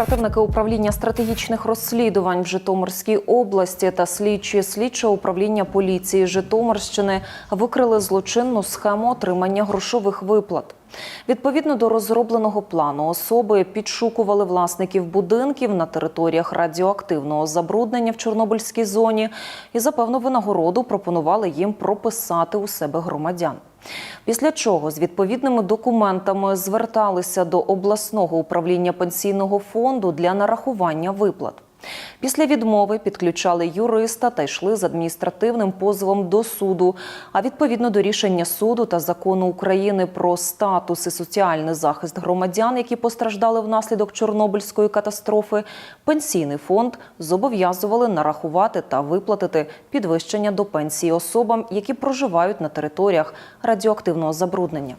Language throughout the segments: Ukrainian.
പുറത്ത് Оперативники управління стратегічних розслідувань в Житомирській області та слідчі слідчого управління поліції Житомирщини викрили злочинну схему отримання грошових виплат. Відповідно до розробленого плану, особи підшукували власників будинків на територіях радіоактивного забруднення в Чорнобильській зоні і за певну винагороду пропонували їм прописати у себе громадян. Після чого з відповідними документами зверталися до обласного управління пенсійного фонду для нарахування виплат. Після відмови підключали юриста та йшли з адміністративним позовом до суду. А відповідно до рішення суду та закону України про статус і соціальний захист громадян, які постраждали внаслідок Чорнобильської катастрофи, пенсійний фонд зобов'язували нарахувати та виплатити підвищення до пенсії особам, які проживають на територіях радіоактивного забруднення.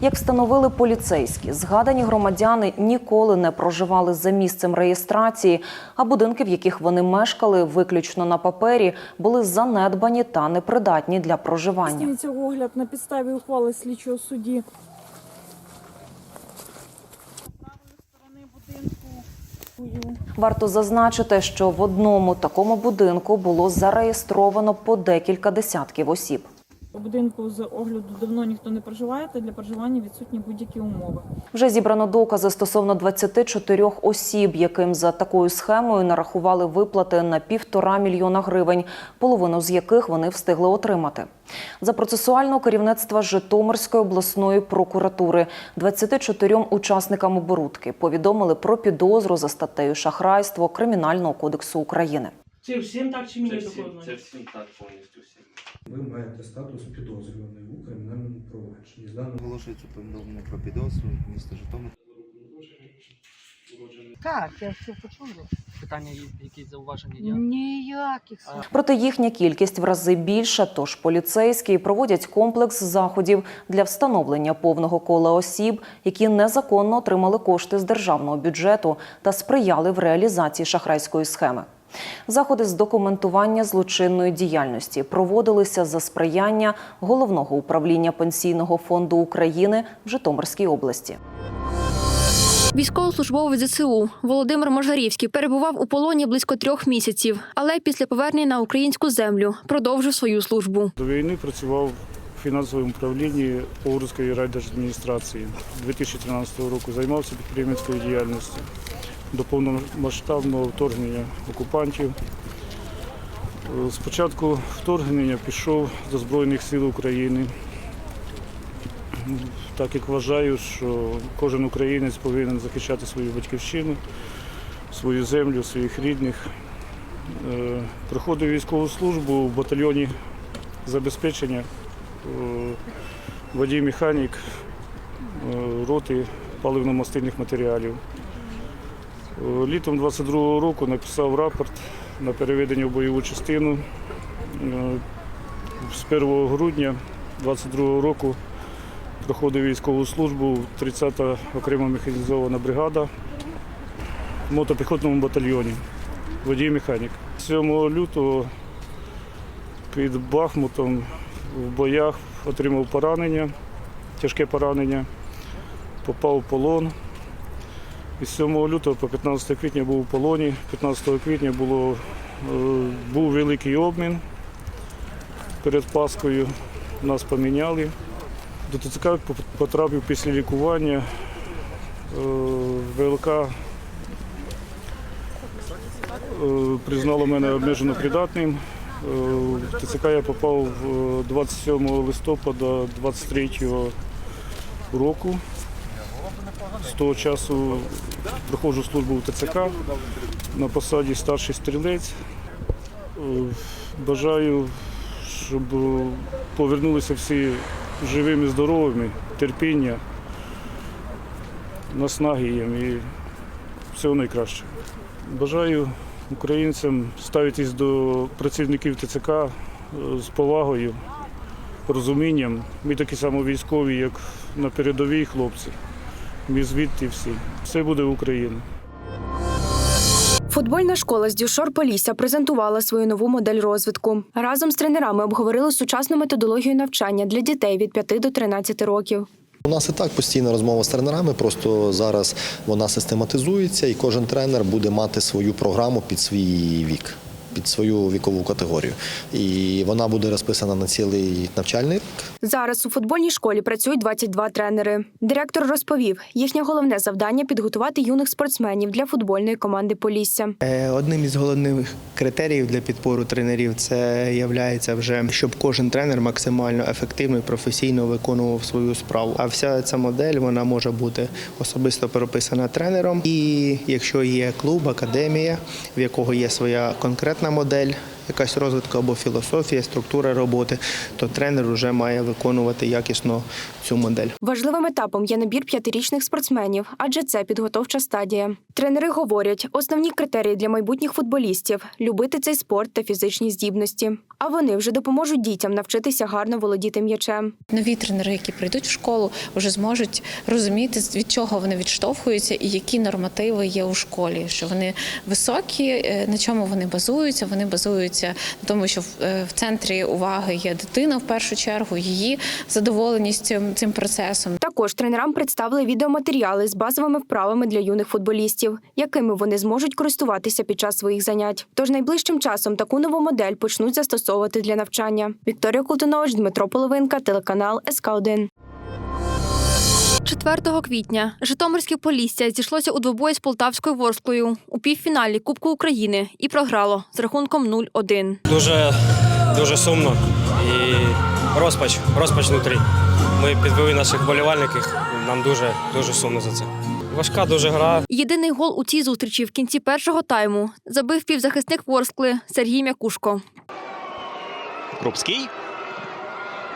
Як встановили поліцейські, згадані громадяни ніколи не проживали за місцем реєстрації, а будинки, в яких вони мешкали, виключно на папері, були занедбані та непридатні для проживання. Огляд на підставі ухвали слідчого судді. Варто зазначити, що в одному такому будинку було зареєстровано по декілька десятків осіб. Будинку з огляду давно ніхто не проживає, та для проживання відсутні будь-які умови. Вже зібрано докази стосовно 24 осіб, яким за такою схемою нарахували виплати на півтора мільйона гривень, половину з яких вони встигли отримати. За процесуального керівництва Житомирської обласної прокуратури 24 учасникам оборудки повідомили про підозру за статтею шахрайство Кримінального кодексу України. Це всім так чи Це всім, це всім так повністю всім. Ви маєте статус підозрюваний у кримінальному провадженні. З даного Оголошується повідомлення про підозру міста Житомир. Так, я все почула. Питання є, якісь зауваження є? Ніяких. Проте їхня кількість в рази більша, тож поліцейські проводять комплекс заходів для встановлення повного кола осіб, які незаконно отримали кошти з державного бюджету та сприяли в реалізації шахрайської схеми. Заходи з документування злочинної діяльності проводилися за сприяння головного управління пенсійного фонду України в Житомирській області. Військовослужбовець ЗСУ Володимир Можарівський перебував у полоні близько трьох місяців, але після повернення на українську землю продовжив свою службу. До війни працював в фінансовому управлінні Погорської райдержадміністрації. 2013 року займався підприємницькою діяльністю до повномасштабного вторгнення окупантів. Е, З початку вторгнення пішов до Збройних сил України. Так як вважаю, що кожен українець повинен захищати свою батьківщину, свою землю, своїх рідних. Е, Проходив військову службу в батальйоні забезпечення, е, водій-механік е, роти паливно-мастильних матеріалів. Літом 22-го року написав рапорт на переведення в бойову частину. Е, З 1 грудня 22-го року проходив військову службу 30-та окрема механізована бригада в мотопіхотному батальйоні. Водій-механік. 7 лютого під Бахмутом в боях отримав поранення, тяжке поранення, попав в полон. І з 7 лютого по 15 квітня був у полоні. 15 квітня було, е, був великий обмін перед Паскою. Нас поміняли. До ТЦК потрапив після лікування. Е, ВЛК е, признало мене обмежено придатним. В ТЦК я попав 27 листопада 23 року. З того часу проходжу службу в ТЦК на посаді старший стрілець. Е, Бажаю, щоб повернулися всі живими, здоровими, терпіння, наснаги їм і всього найкращого. Бажаю українцям ставитись до працівників ТЦК е, з повагою, розумінням. Ми такі само військові, як на передовій хлопці. Ми звідти всі. Все буде Україна. Футбольна школа з Дюшор Полісся презентувала свою нову модель розвитку. Разом з тренерами обговорили сучасну методологію навчання для дітей від 5 до 13 років. У нас і так постійна розмова з тренерами, просто зараз вона систематизується, і кожен тренер буде мати свою програму під свій вік, під свою вікову категорію. І вона буде розписана на цілий навчальний рік. Зараз у футбольній школі працюють 22 тренери. Директор розповів, їхнє головне завдання підготувати юних спортсменів для футбольної команди Полісся. Е, Одним із головних критеріїв для підбору тренерів це є вже, щоб кожен тренер максимально ефективно і професійно виконував свою справу. А вся ця модель вона може бути особисто прописана тренером. І якщо є клуб, академія, в якого є своя конкретна модель. Якась розвитку або філософія, структура роботи, то тренер вже має виконувати якісно цю модель. Важливим етапом є набір п'ятирічних спортсменів, адже це підготовча стадія. Тренери говорять, основні критерії для майбутніх футболістів любити цей спорт та фізичні здібності. А вони вже допоможуть дітям навчитися гарно володіти м'ячем. Нові тренери, які прийдуть в школу, вже зможуть розуміти, від чого вони відштовхуються і які нормативи є у школі. Що вони високі, е, на чому вони базуються. Вони базуються на тому, що е, в центрі уваги є дитина в першу чергу, її задоволеність цим, цим процесом. Також тренерам представили відеоматеріали з базовими вправами для юних футболістів, якими вони зможуть користуватися під час своїх занять. Тож найближчим часом таку нову модель почнуть застосовувати для навчання. Вікторія Култунович, Дмитро Половинка, телеканал СК 1 4 квітня Житомирське Полісся зійшлося у двобої з полтавською Ворсклою у півфіналі Кубку України і програло з рахунком 0-1. Дуже, дуже сумно і розпач, розпач внутрі. Ми підвели наших болівальників, нам дуже, дуже сумно за це. Важка дуже гра, Єдиний гол у цій зустрічі в кінці першого тайму забив півзахисник Ворскли Сергій Мякушко. Крупський.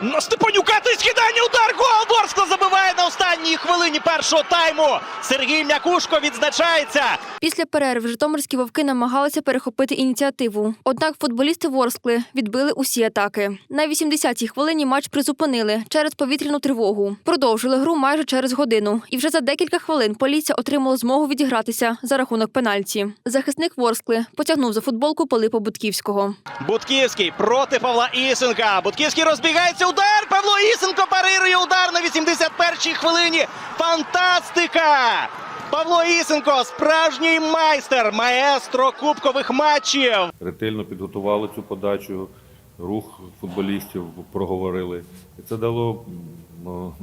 На Степанюка ти скидання удар. Гол Ворскла забиває на останній хвилині першого тайму. Сергій Мякушко відзначається. Після перерви житомирські вовки намагалися перехопити ініціативу. Однак футболісти Ворскли відбили усі атаки. На 80-й хвилині матч призупинили через повітряну тривогу. Продовжили гру майже через годину. І вже за декілька хвилин Полісся отримало змогу відігратися за рахунок пенальті. Захисник Ворскли потягнув за футболку Пилипа Будківського. Будківський проти Павла Ісенка. Будківський розбігається. Удар. Павло Ісенко парирує удар на 81-й хвилині. Фантастика! Павло Ісенко, справжній майстер, маестро кубкових матчів. ретельно підготували цю подачу, рух футболістів проговорили. І це дало ну,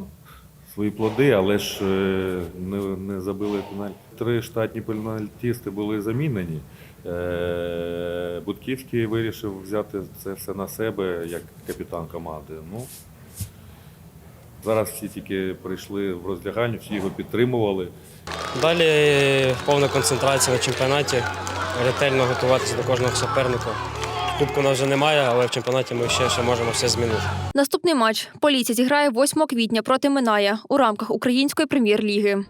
свої плоди, але ж е, не, не забили пенальті. Три штатні пенальтісти були замінені. Е, Будківський вирішив взяти це все на себе як капітан команди. Ну, зараз всі тільки прийшли в роздягальню, всі його підтримували. Далі повна концентрація на чемпіонаті, ретельно готуватися до кожного суперника. Кубку нас вже немає, але в чемпіонаті ми ще, ще можемо все змінити. Наступний матч Полісся зіграє 8 квітня проти Миная у рамках Української прем'єр-ліги.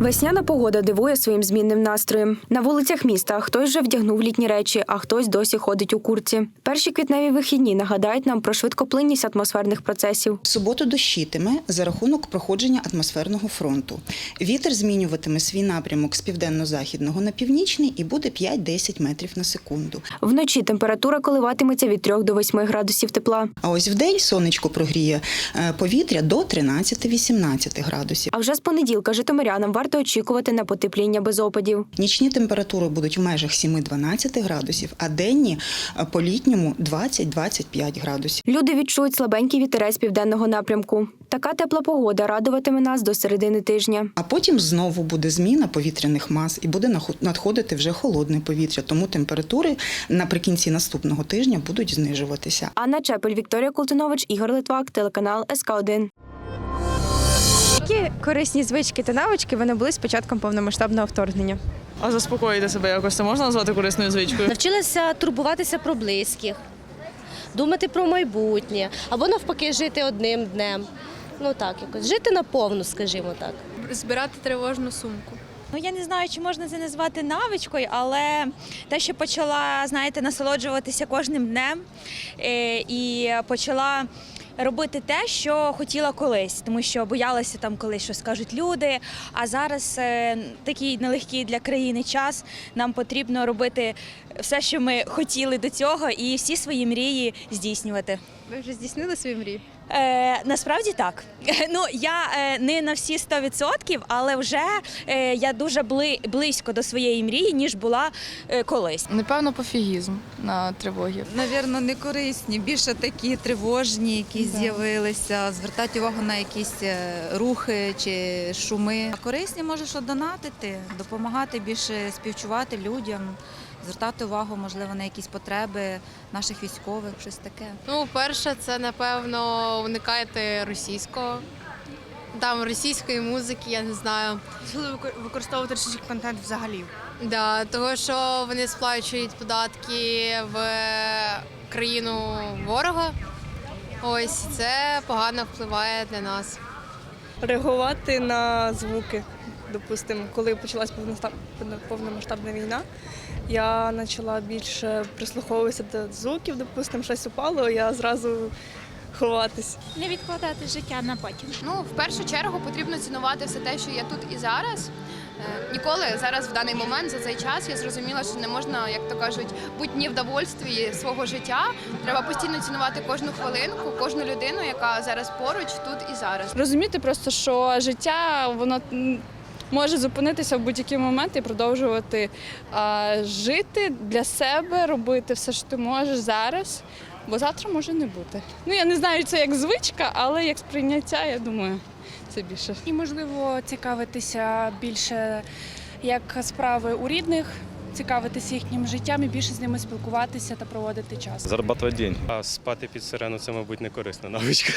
Весняна погода дивує своїм змінним настроєм. На вулицях міста хтось вже вдягнув літні речі, а хтось досі ходить у курці. Перші квітневі вихідні нагадають нам про швидкоплинність атмосферних процесів. Суботу дощитиме за рахунок проходження атмосферного фронту. Вітер змінюватиме свій напрямок з південно-західного на північний і буде 5-10 метрів на секунду. Вночі температура коливатиметься від 3 до 8 градусів тепла. А ось вдень сонечко прогріє е, повітря до 13-18 градусів. А вже з понеділка житомирянам варто очікувати на потепління без опадів. Нічні температури будуть в межах 7-12 градусів, а денні по літньому 20-25 градусів. Люди відчують слабенький вітерець південного напрямку. Така тепла погода радуватиме нас до середини тижня. А потім знову буде зміна повітряних мас і буде надходити вже холодне повітря. Тому температури наприкінці наступного тижня будуть знижуватися. Анна Чепель, Вікторія Колтунович, Ігор Литвак, телеканал СК 1 Які корисні звички та навички ви набули з початком повномасштабного вторгнення? А заспокоїти себе якось це можна назвати корисною звичкою? Навчилася турбуватися про близьких, думати про майбутнє або навпаки жити одним днем. Ну так, якось жити наповну, скажімо так. Збирати тривожну сумку. Ну я не знаю, чи можна це назвати навичкою, але те, що почала, знаєте, насолоджуватися кожним днем е, і почала. Робити те, що хотіла колись, тому що боялася там колись, що скажуть люди. А зараз е, такий нелегкий для країни час. Нам потрібно робити все, що ми хотіли до цього, і всі свої мрії здійснювати. Ви вже здійснили свої мрії? Е, насправді так. Ну я е, не на всі 100%, але вже е, я дуже бли, близько до своєї мрії, ніж була е, колись. Напевно, пофігізм на тривогі. Навірно, не корисні, більше такі тривожні, які з'явилися, звертати увагу на якісь е, рухи чи шуми. А корисні може що донатити, допомагати більше співчувати людям, звертати увагу, можливо, на якісь потреби наших військових, щось таке. Ну, перше, це напевно уникайте російського. Там російської музики, я не знаю. Використовувати російський контент взагалі. Да, того, що вони сплачують податки в країну ворога. Ось це погано впливає для нас. Реагувати на звуки. Допустимо, коли почалась повномасштабна війна, я почала більше прислуховуватися до звуків, допустимо, щось упало, я зразу ховатись. Не відкладати життя на потім. Ну, в першу чергу потрібно цінувати все те, що є тут і зараз. Е, Ніколи зараз в даний момент за цей час я зрозуміла, що не можна, як то кажуть, бути ні в довольстві свого життя. Треба постійно цінувати кожну хвилинку, кожну людину, яка зараз поруч, тут і зараз. Розуміти просто, що життя воно м, може зупинитися в будь-який момент і продовжувати а, жити для себе, робити все, що ти можеш зараз, бо завтра може не бути. Ну я не знаю, це як звичка, але як сприйняття, я думаю, це більше. І можливо цікавитися більше як справи у рідних, цікавитися їхнім життям і більше з ними спілкуватися та проводити час. Зарабатувати день. А спати під сирену це, мабуть, не корисна навичка.